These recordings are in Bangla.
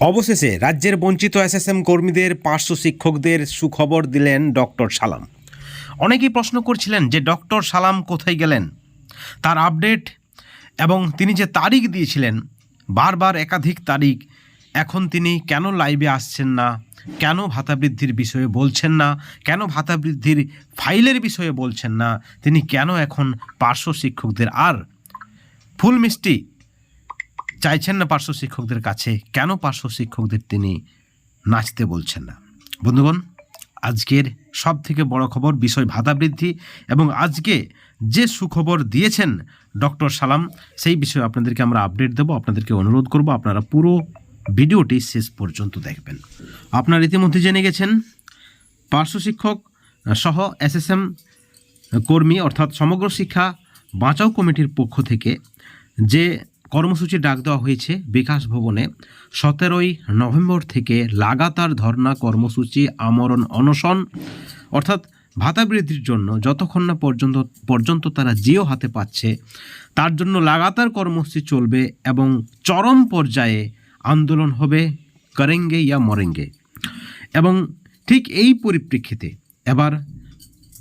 অবশেষে রাজ্যের বঞ্চিত এসএসএম কর্মীদের পার্শ্ব শিক্ষকদের সুখবর দিলেন ডক্টর সালাম। অনেকেই প্রশ্ন করছিলেন যে ডক্টর সালাম কোথায় গেলেন? তার আপডেট এবং তিনি যে তারিখ দিয়েছিলেন, বারবার একাধিক তারিখ, এখন তিনি কেন লাইভে আসছেন না? কেন ভাতা বৃদ্ধির বিষয়ে বলছেন না? কেন ভাতা বৃদ্ধির ফাইলের বিষয়ে বলছেন না? তিনি কেন এখন পার্শ্ব শিক্ষকদের? আর ফুল মিষ্টি চাইছেন না পার্শ্ব শিক্ষকদের কাছে? কেন পার্শ্ব শিক্ষকদের তিনি নাচতে বলছেন না? বন্ধুগণ, আজকের সব থেকে বড় খবর বিষয় ভাতা বৃদ্ধি এবং আজকে যে সুখবর দিয়েছেন ডক্টর সালাম, সেই বিষয়ে আপনাদেরকে আমরা আপডেট দেবো, আপনাদেরকে অনুরোধ করব, আপনারা পুরো ভিডিওটি শেষ পর্যন্ত দেখবেন। আপনারা ইতিমধ্যে জেনে গেছেন, পার্শ্ব শিক্ষক সহ এসএসএম কর্মী অর্থাৎ সমগ্র শিক্ষা বাঁচাও কমিটির পক্ষ থেকে যে কর্মসূচি ডাক দেওয়া হয়েছে বিকাশ ভবনে। সতেরোই নভেম্বর থেকে লাগাতার ধর্না কর্মসূচি, আমরণ, অনশন, অর্থাৎ ভাতা বৃদ্ধির জন্য যতক্ষণ না পর্যন্ত পর্যন্ত তারা জিও হাতে পাচ্ছে, তার জন্য লাগাতার কর্মসূচি চলবে এবং চরম পর্যায়ে আন্দোলন হবে করেঙ্গে ইয়া মরেঙ্গে। এবং ঠিক এই পরিপ্রেক্ষিতে এবার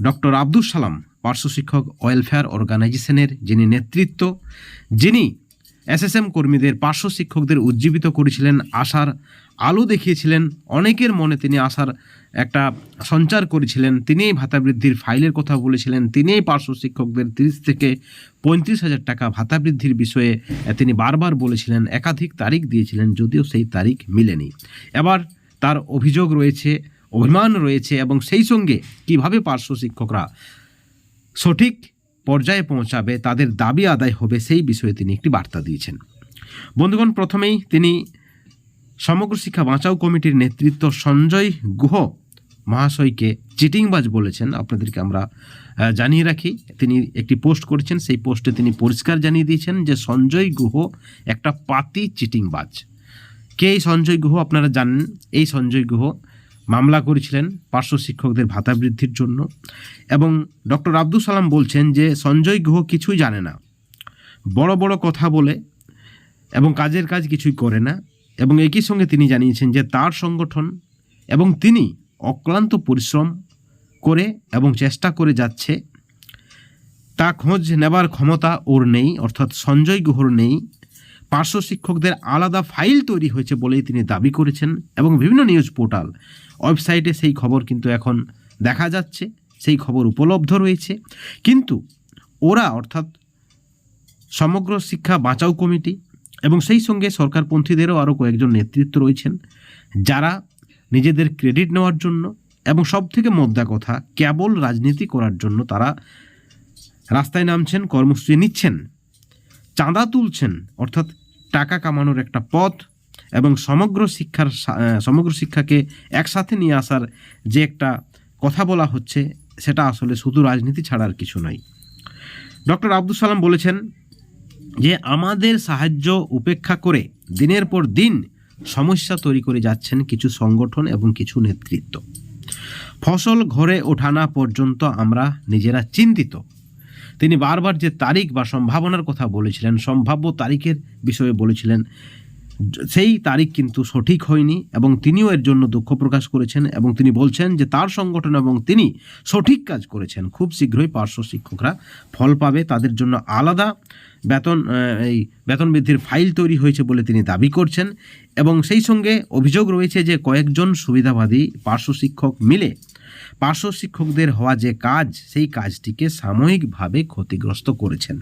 ডক্টর আব্দুল সালাম, পার্শ্ব শিক্ষক ওয়েলফেয়ার অর্গানাইজেশনের যিনি নেতৃত্ব, যিনি এসএসএম কর্মীদের পার্শ্ব শিক্ষকদের উজ্জীবিত করেছিলেন আশার আলো দেখিয়েছিলেন। অনেকের মনে তিনি আশার একটা সঞ্চার করেছিলেন। তিনিই ভাতা বৃদ্ধির ফাইলের কথা বলেছিলেন। তিনিই পার্শ্ব শিক্ষকদের তিরিশ থেকে পঁয়ত্রিশ হাজার টাকা ভাতা বৃদ্ধির বিষয়ে তিনি বারবার বলেছিলেন। একাধিক তারিখ দিয়েছিলেন, যদিও সেই তারিখ মিলেনি। এবার তার অভিযোগ রয়েছে, অভিমান রয়েছে এবং সেই সঙ্গে কীভাবে পার্শ্ব শিক্ষকরা সঠিক পর্যায়ে পৌঁছাবে, তাদের দাবি আদায় হবে, সেই বিষয়ে তিনি একটি বার্তা দিয়েছেন। বন্ধুগণ, প্রথমেই তিনি সমগ্র শিক্ষা বাঁচাও কমিটির নেতৃত্ব সঞ্জয় গুহ মহাশয়কে চিটিংবাজ বলেছেন। আপনাদেরকে আমরা জানিয়ে রাখি, তিনি একটি পোস্ট করেছেন। সেই পোস্টে তিনি পরিষ্কার জানিয়ে দিয়েছেন যে সঞ্জয় গুহ একটা পাতি চিটিংবাজ। কে এই সঞ্জয় গুহ? আপনারা জানেন, এই সঞ্জয় গুহ মামলা করেছিলেন পার্শ্ব শিক্ষকদের ভাতা বৃদ্ধির জন্য এবং ডক্টর আব্দুল সালাম বলছেন যে সঞ্জয় গুহ কিছুই জানে না। বড় বড় কথা বলে এবং কাজের কাজ কিছুই করে না এবং একই সঙ্গে তিনি জানিয়েছেন যে তার সংগঠন এবং তিনি অক্লান্ত পরিশ্রম করে এবং চেষ্টা করে যাচ্ছে। তা খোঁজ নেবার ক্ষমতা ওর নেই, অর্থাৎ সঞ্জয় গুহর নেই। পার্শ্ব শিক্ষকদের আলাদা ফাইল তৈরি হয়েছে বলেই তিনি দাবি করেছেন এবং বিভিন্ন নিউজ পোর্টাল, ওয়েবসাইটে সেই খবর কিন্তু এখন দেখা যাচ্ছে, সেই খবর উপলব্ধ রয়েছে। কিন্তু ওরা অর্থাৎ সমগ্র শিক্ষা বাঁচাও কমিটি এবং সেই সঙ্গে সরকারপন্থীদেরও আরও কয়েকজন নেতৃত্ব রয়েছেন, যারা নিজেদের ক্রেডিট নেওয়ার জন্য এবং সব থেকে মোদ্দা কথা, কেবল রাজনীতি করার জন্য তারা রাস্তায় নামছেন, কর্মসূচি নিচ্ছেন, চাঁদা তুলছেন, অর্থাৎ টাকা কামানোর একটা পথ এবং সমগ্র শিক্ষার সমগ্র শিক্ষাকে একসাথে নিয়ে আসার যে একটা কথা বলা হচ্ছে, সেটা আসলে শুধু রাজনীতি ছাড়া আর কিছু নয়। ডক্টর আব্দুল সালাম বলেছেন যে, আমাদের সাহায্য উপেক্ষা করে দিনের পর দিন সমস্যা তৈরি করে যাচ্ছেন কিছু সংগঠন এবং কিছু নেতৃত্ব। ফসল ঘরে ওঠানা পর্যন্ত আমরা নিজেরা চিন্তিত। তিনি বারবার যে তারিখ বা সম্ভাবনার কথা বলেছিলেন, সম্ভাব্য তারিখের বিষয়ে বলেছিলেন, সেই তারিখ কিন্তু সঠিক হয়নি এবং তিনিও এর জন্য দুঃখ প্রকাশ করেছেন এবং তিনি বলছেন যে তার সংগঠন এবং তিনি সঠিক কাজ করেছেন। খুব শীঘ্রই পার্শ্ব শিক্ষকরা ফল পাবে। তাদের জন্য আলাদা বেতন এই বেতন বৃদ্ধির ফাইল তৈরি হয়েছে বলে তিনি দাবি করছেন এবং সেই সঙ্গে অভিযোগ রয়েছে যে কয়েকজন সুবিধাবাদী পার্শ্ব শিক্ষক মিলে পার্শ্ব শিক্ষকদের হওয়া যে কাজ, সেই কাজটিকে সাময়িকভাবে ক্ষতিগ্রস্ত করেছেন।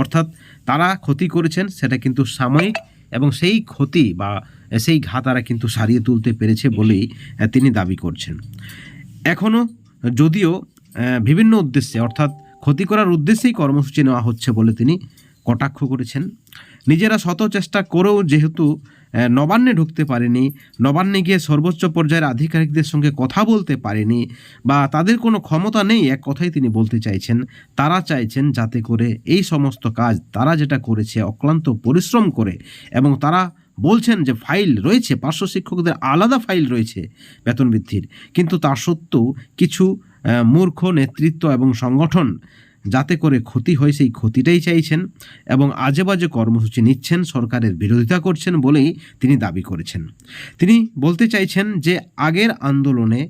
অর্থাৎ তারা ক্ষতি করেছেন, সেটা কিন্তু সাময়িক এবং সেই ক্ষতি বা সেই ঘা তারা কিন্তু সারিয়ে তুলতে পেরেছে বলেই তিনি দাবি করছেন। এখনও যদিও বিভিন্ন উদ্দেশ্যে, অর্থাৎ ক্ষতি করার উদ্দেশ্যেই কর্মসূচি নেওয়া হচ্ছে বলে তিনি কটাক্ষ করেছেন। নিজেরা শত চেষ্টা করেও যেহেতু নবান্নে ঢুকতে পারেনি, নবান্নে গিয়ে সর্বোচ্চ পর্যায়ের আধিকারিকদের সঙ্গে কথা বলতে পারেনি বা তাদের কোনো ক্ষমতা নেই এক কথাই তিনি বলতে চাইছেন। তারা চাইছেন যাতে করে এই সমস্ত কাজ, তারা যেটা করেছে অক্লান্ত পরিশ্রম করে এবং তারা বলছেন যে ফাইল রয়েছে, পার্শ্ব শিক্ষকদের আলাদা ফাইল রয়েছে বেতন বৃদ্ধির। কিন্তু তা সত্ত্বেও কিছু মূর্খ নেতৃত্ব এবং সংগঠন যাতে করে ক্ষতি হয় সেই ক্ষতিটাই চাইছেন এবং আজে বাজে কর্মসূচি নিচ্ছেন, সরকারের বিরোধিতা করছেন বলেই তিনি দাবি করেছেন। তিনি বলতে চাইছেন যে আগের আন্দোলনে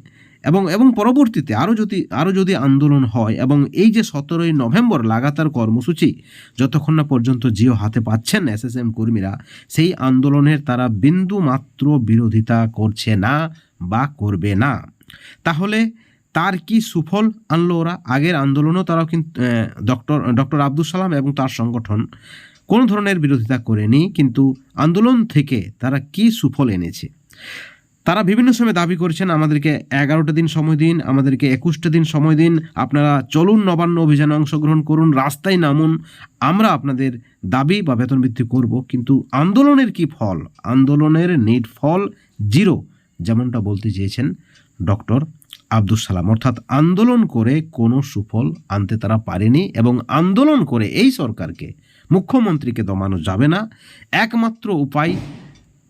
এবং এবং পরবর্তীতে আরও যদি আরও যদি আন্দোলন হয় এবং এই যে সতেরোই নভেম্বর লাগাতার কর্মসূচি যতক্ষণ না পর্যন্ত জিও হাতে পাচ্ছেন এসএসএম কর্মীরা, সেই আন্দোলনের তারা বিন্দু মাত্র বিরোধিতা করছে না বা করবে না। তাহলে তার কি সুফল আনলো ওরা? আগের আন্দোলনও তারাও কিন্তু ডক্টর ডক্টর আব্দুল সালাম এবং তার সংগঠন কোনো ধরনের বিরোধিতা করেনি, কিন্তু আন্দোলন থেকে তারা কি সুফল এনেছে? তারা বিভিন্ন সময় দাবি করেছেন, আমাদেরকে এগারোটা দিন সময় দিন, আমাদেরকে একুশটা দিন সময় দিন, আপনারা চলুন নবান্ন অভিযানে অংশগ্রহণ করুন, রাস্তায় নামুন, আমরা আপনাদের দাবি বা বেতন বৃদ্ধি করব। কিন্তু আন্দোলনের কি ফল? আন্দোলনের নিট ফল জিরো, যেমনটা বলতে চেয়েছেন ডক্টর আব্দুল সালাম। অর্থাৎ আন্দোলন করে কোনো সুফল আনতে তারা পারেনি এবং আন্দোলন করে এই সরকারকে, মুখ্যমন্ত্রীকে দমানো যাবে না। একমাত্র উপায়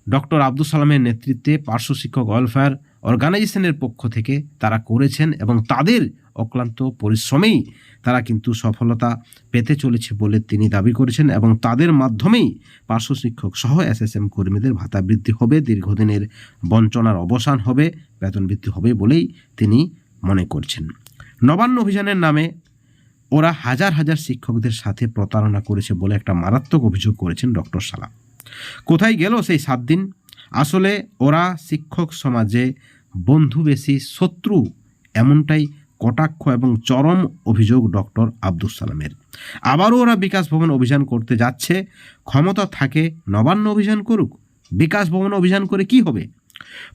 ডক্টর আব্দুল সালামের নেতৃত্বে পার্শ্ব শিক্ষক ওয়েলফেয়ার অর্গানাইজেশনের পক্ষ থেকে তারা করেছেন এবং তাদের অক্লান্ত পরিশ্রমেই তারা কিন্তু সফলতা পেতে চলেছে বলে তিনি দাবি করেছেন এবং তাদের মাধ্যমেই পার্শ্ব শিক্ষক সহ এসএসএম কর্মীদের ভাতা বৃদ্ধি হবে, দীর্ঘদিনের বঞ্চনার অবসান হবে, বেতন বৃদ্ধি হবে বলেই তিনি মনে করছেন। নবান্ন অভিযানের নামে ওরা হাজার হাজার শিক্ষকদের সাথে প্রতারণা করেছে বলে একটা মারাত্মক অভিযোগ করেছেন ডক্টর সালাম। কোথায় গেল সেই সাত দিন? আসলে ওরা শিক্ষক সমাজে বন্ধু বেশি শত্রু, এমনটাই কটাক্ষ এবং চরম অভিযোগ ডক্টর আব্দুল সালামের। আবারও ওরা বিকাশ ভবন অভিযান করতে যাচ্ছে। ক্ষমতা থাকে, নবান্ন অভিযান করুক, বিকাশ ভবন অভিযান করে কি হবে?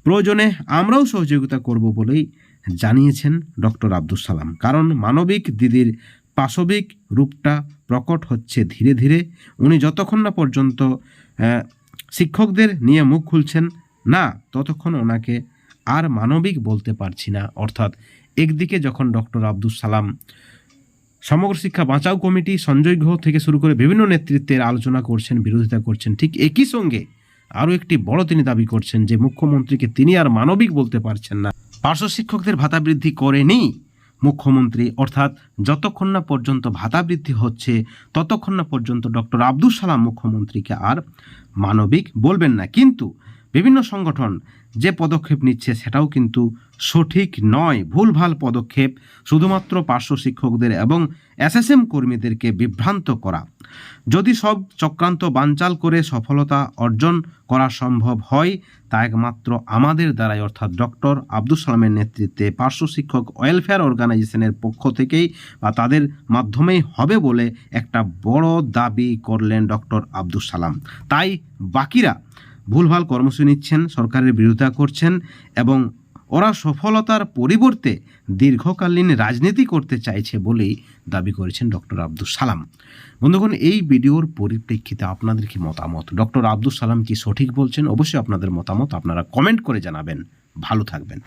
প্রয়োজনে আমরাও সহযোগিতা করব বলেই জানিয়েছেন ডক্টর আব্দুল সালাম। কারণ মানবিক দিদির পাশবিক রূপটা প্রকট হচ্ছে ধীরে ধীরে। উনি যতক্ষণ না পর্যন্ত শিক্ষকদের নিয়ে মুখ খুলছেন, না, ততক্ষণ ওনাকে আর মানবিক বলতে পারছি না। অর্থাৎ একদিকে যখন ডক্টর আব্দুল সালাম সমগ্র শিক্ষা বাঁচাও কমিটি, সঞ্জয় ঘোষ থেকে শুরু করে বিভিন্ন নেতৃত্বের আলোচনা করছেন, বিরোধিতা করছেন, ঠিক একই সঙ্গে আরও একটি বড় তিনি দাবি করছেন যে, মুখ্যমন্ত্রীকে তিনি আর মানবিক বলতে পারছেন না। পার্শ্ব শিক্ষকদের ভাতা বৃদ্ধি করেনি। মুখ্যমন্ত্রী, অর্থাৎ যতক্ষণ না পর্যন্ত ভাতা বৃদ্ধি হচ্ছে, ততক্ষণ না পর্যন্ত ডক্টর আব্দুল সালাম মুখ্যমন্ত্রীকে আর মানবিক বলবেন না। কিন্তু বিভিন্ন সংগঠন যে পদক্ষেপ নিচ্ছে সেটাও কিন্তু সঠিক নয়। ভুলভাল পদক্ষেপ শুধুমাত্র পার্শ্ব শিক্ষকদের এবং এসএসএম কর্মীদেরকে বিভ্রান্ত করা। যদি সব চক্রান্ত বানচাল করে সফলতা অর্জন করা সম্ভব হয়, তা একমাত্র আমাদের দ্বারাই, অর্থাৎ ডক্টর আব্দুল সালামের নেতৃত্বে পার্শ্ব শিক্ষক ওয়েলফেয়ার অর্গানাইজেশনের পক্ষ থেকেই বা তাদের মাধ্যমেই হবে বলে একটা বড় দাবি করলেন ডক্টর আব্দুল সালাম। তাই বাকিরা ভুলভাল কর্মসূচি নিচ্ছেন, সরকারের বিরোধিতা করছেন এবং ওরা সফলতার পরিবর্তে দীর্ঘকালীন রাজনীতি করতে চাইছে বলেই দাবি করেছেন ডক্টর আব্দুল সালাম। বন্ধুগণ, এই ভিডিওর পরিপ্রেক্ষিতে আপনাদের কি মতামত? ডক্টর আব্দুল সালাম কি সঠিক বলছেন? অবশ্যই আপনাদের মতামত আপনারা কমেন্ট করে জানাবেন। ভালো থাকবেন।